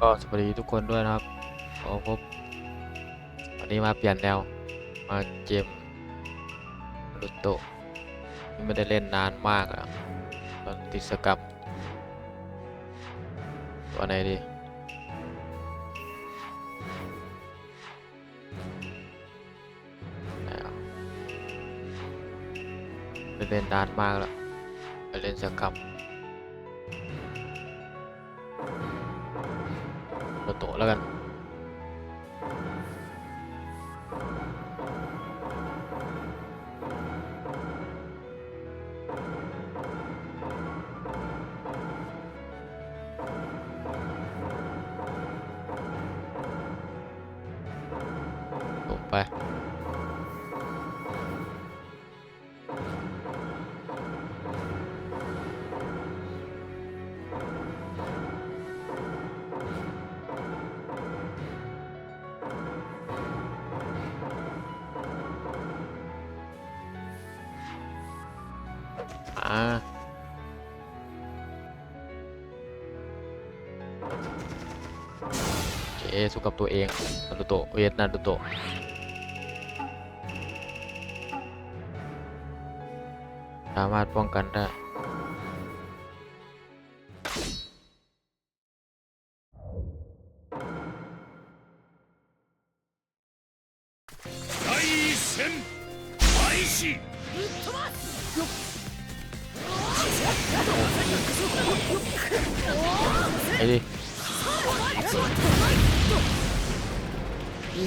ก็สวัสดีทุกคนด้วยนะครับขอพบวันนี้มาเปลี่ยนแนว มาเกมลุโตะไม่ได้เล่นนานมากอะตอนติดสกับตัวไหนดีไม่เล่นนานมากแล้วไปเล่นสกับ แล้วกัน อเคสู้กับตัวเองนารูโตะเวทนารูโตะสามารถป้องกันได้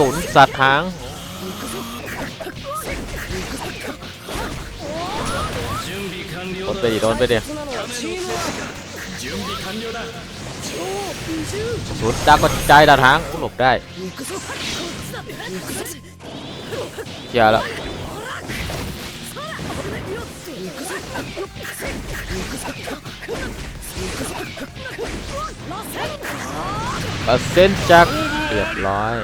ตุนสัตว์หางโดนไปดิโดนไปดิสุดดาก็ใจดาทางหลบได้เจ๋อแล้วเปอร์เซ็นจากเรียบร้อย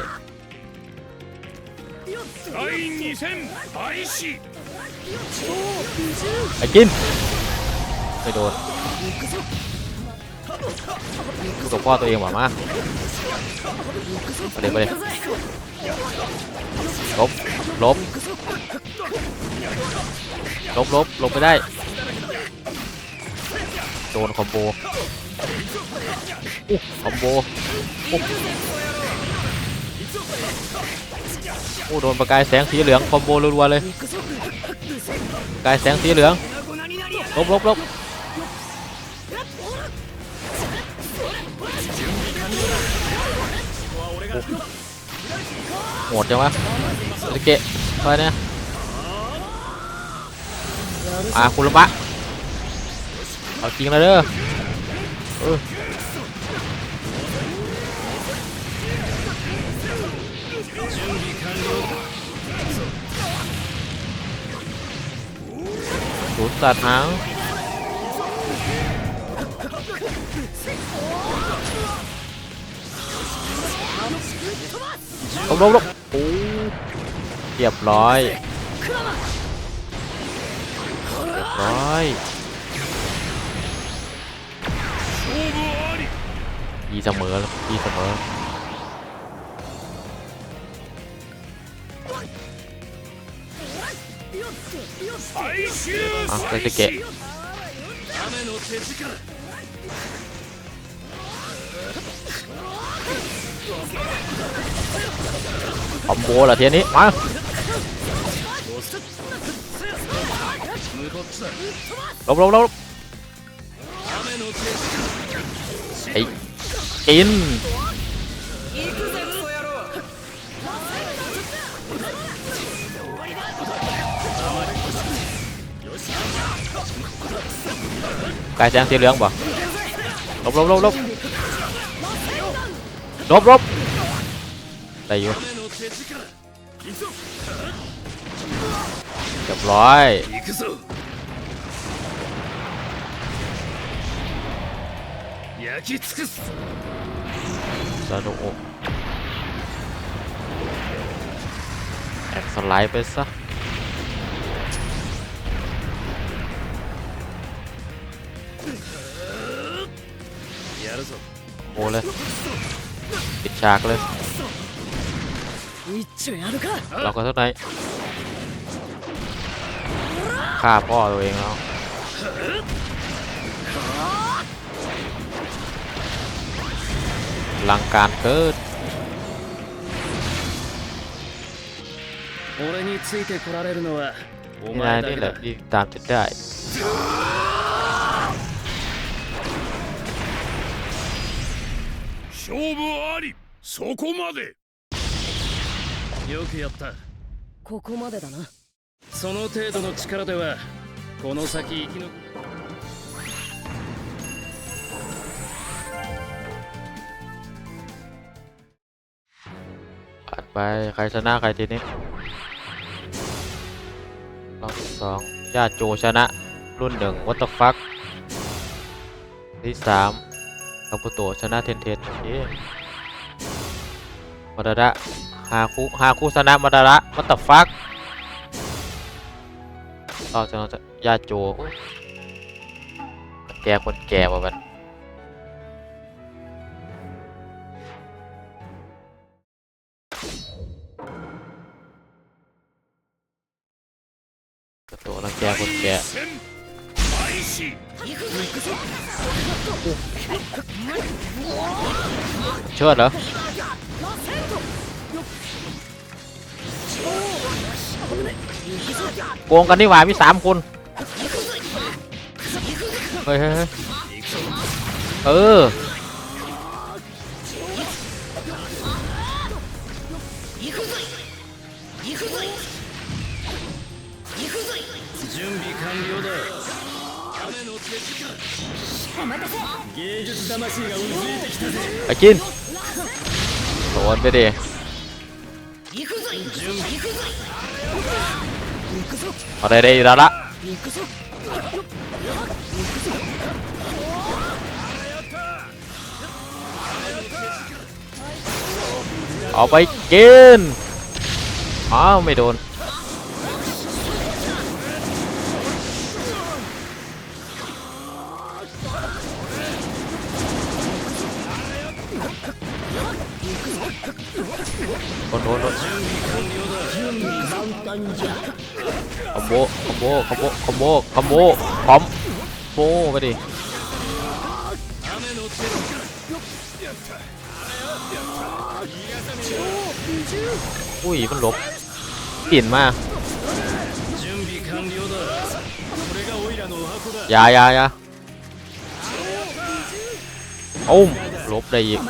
第二戦開始 ไอ้กินไม่โดนสู้กับพ่อตัวเองหว่ามาไปเดี๋ยวไปเดี๋ยวลบลบลบลบลบไปได้ โดนคอมโบอุ๊ยคอมโบอุ๊ย โอ้โดนประกายแสงสีเหลืองคอมโบรัวๆเลยประกายแสงสีเหลืองลบลบลบโหดจังวะสเกะไปเนี่ยอ่าคุณละปะเอาจริงแล้วเด้อ สัตว์หางลบลบลบโอ้เรียบร้อยเรียบร้อยดีเสมอดีเสมอ あ開始出てけ雨の手力 คอมโบเหรอเทียนี้มา 無骨だ ลบลบลบ 雨の手力 ไอ้กิน กายแสงสีเหลืองบ่ลบลบลบลบลบลบได้อยู่เรียบร้อยสนุกแอคสไลด์ไปซะ โอ้เลยปิดฉากเลยเราก็เท่าไหร่ฆ่าพ่อตัวเองแล้วลังการเกิดนี่นายนี่แหละที่ตามจะได้ 勝負ありそこまでよくやったここまでだなその程度の力ではこの先生き残 ผ่านไปใครชนะใครทีนี้รอบที่สองญาติโจชนะ รุ่นหนึ่งวัตฟักที่สามค ากุโตชนะเทนเทนเย้มาดระฮาคุฮาคุชนะมาดระมัตตฟักต่อจากนั้นยาโจแกคนแก่ว่ะมันตัวรังแกคนแก่ เชิดเหรอโกงกันนี่หว่ามีสามคนเฮ้ยเฮ้ยเฮ้ยเออ ไปกินโดนไปดิเอาได้ได้อยู่แล้วละเอาไปกินอ้าวไม่โดน โดนโดนคอมโบคอมโบคอมโบคอมโบคอมโบคอมโบไปดิอุ้ยมันลบกลิ่นมากยายายาอุ้มลบได้อีก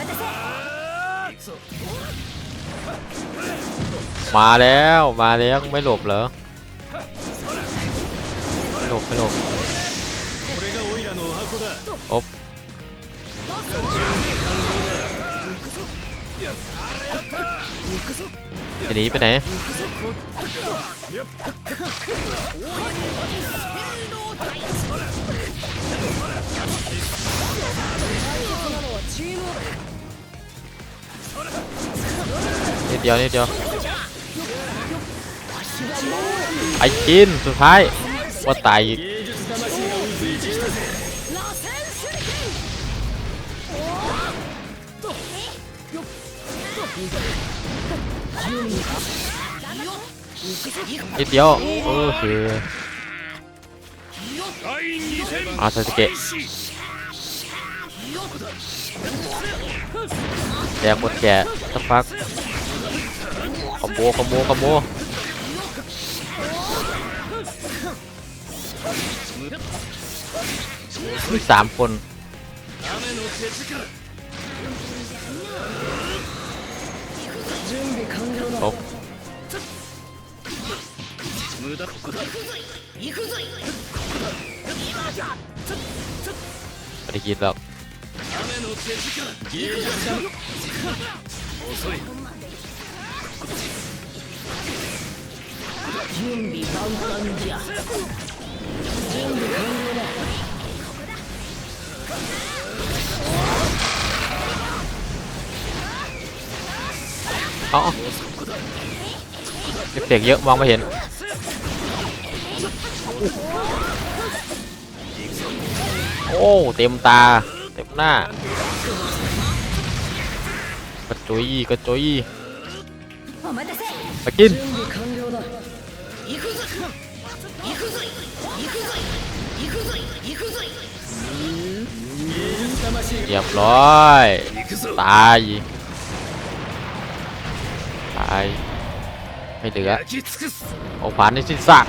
มาแล้วมาแล้วไม่หลบเหรอหลบไม่หลบโอ๊บจะหนีไปไหน ดียวนิดเดียวไอ้กินสุดท้ายว่าตายอีกนิดเดียวโอเคอาซาสเกะแดงหมดแก่สักพัก คอมโบคอมโบคอมโบสามคนโอ้ไม่ได้กินหรอก 準備万端じゃ準備完了だ เอ้าเด็กๆเยอะมองไม่เห็น โอ้ เต็มตา เต็มหน้า กระจุยกระจุย สกินเรียบร้อย ตาย ตาย ไม่เหลือโอ้ผ่านในสิ้นสัก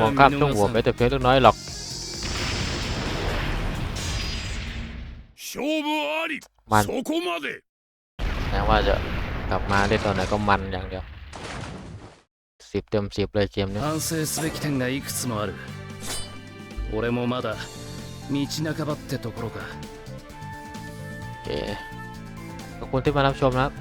มองข้ามช่องหัวไปแต่เพียงเล็กน้อยหรอก มัน そこまで แม้ว่าจะกลับมาเล่นตอนไหนก็มันอย่างเดียวสิบเต็มสิบเลยเกมนี้ 反省すべき点がいくつもある俺もまだ道半ばってところか โอเคขอบคุณที่มารับชมนะครับ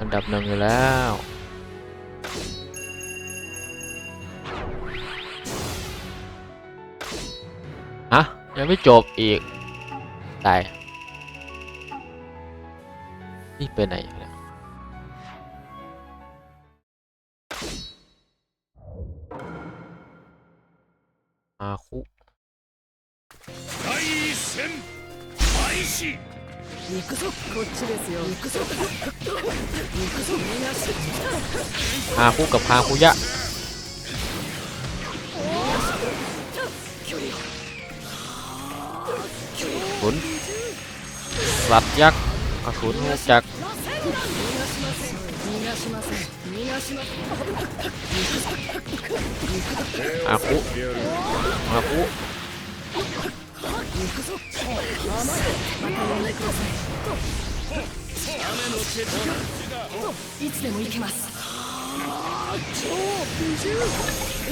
อันดับหนึ่งอยู่แล้ว ยังไม่จบอีก ตาย นี่เป็นไหนอยู่เนี่ย อาคุ 第一戦開始行くぞこっちですよ行くぞ行くぞ逃がし ฮาคุกับฮาคุยะ ขุนสัตว์ยักษ์อสูรหูจักอาคุอาคุ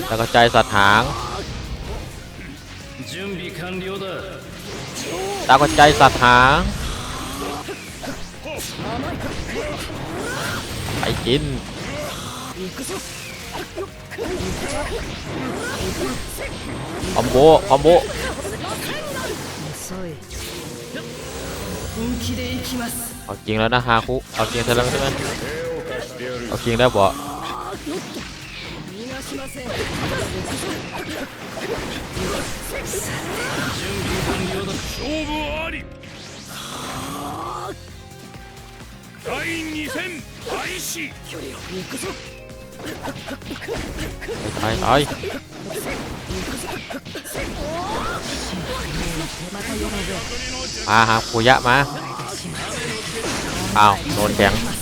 แล้วก็ใจสัตว์หาง ตากใจสัตว์หางไปกินคอมโบคอมโบเอาจริงแล้วนะฮาคุเอาจริงแล้วใช่ไหมเอาจริงได้บ่ 逃がしません勝負あり第二戦開始行くぞ ไปตาย また呼ぶぜ มาฮาคุยะมา อ้าว โดนแข็ง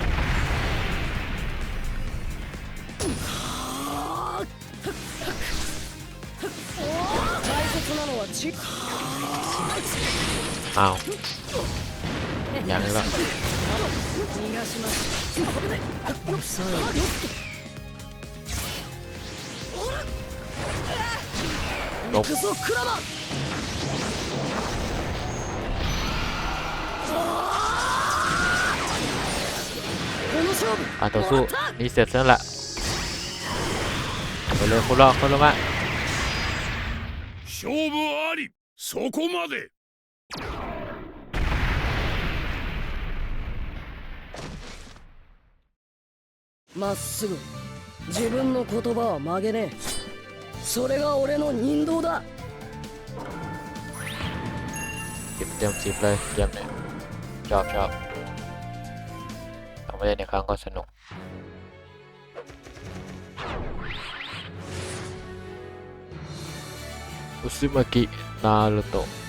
อ้าวยังอีกแล้ว 逃がします遅い行くぞクラマこの勝負 การต่อสู้นี่เสร็จแล้วล่ะไปเลยคุณรอคุณรอมา 勝負ありそこまで まっすぐ自分の言葉は曲げねえそれが俺の人道だ เก็บเต็มสิบเลยเกมเนี่ยโอเค ชอบชอบทำมาเล่นในครั้งก็สนุก อุซึมากิ นารุโตะ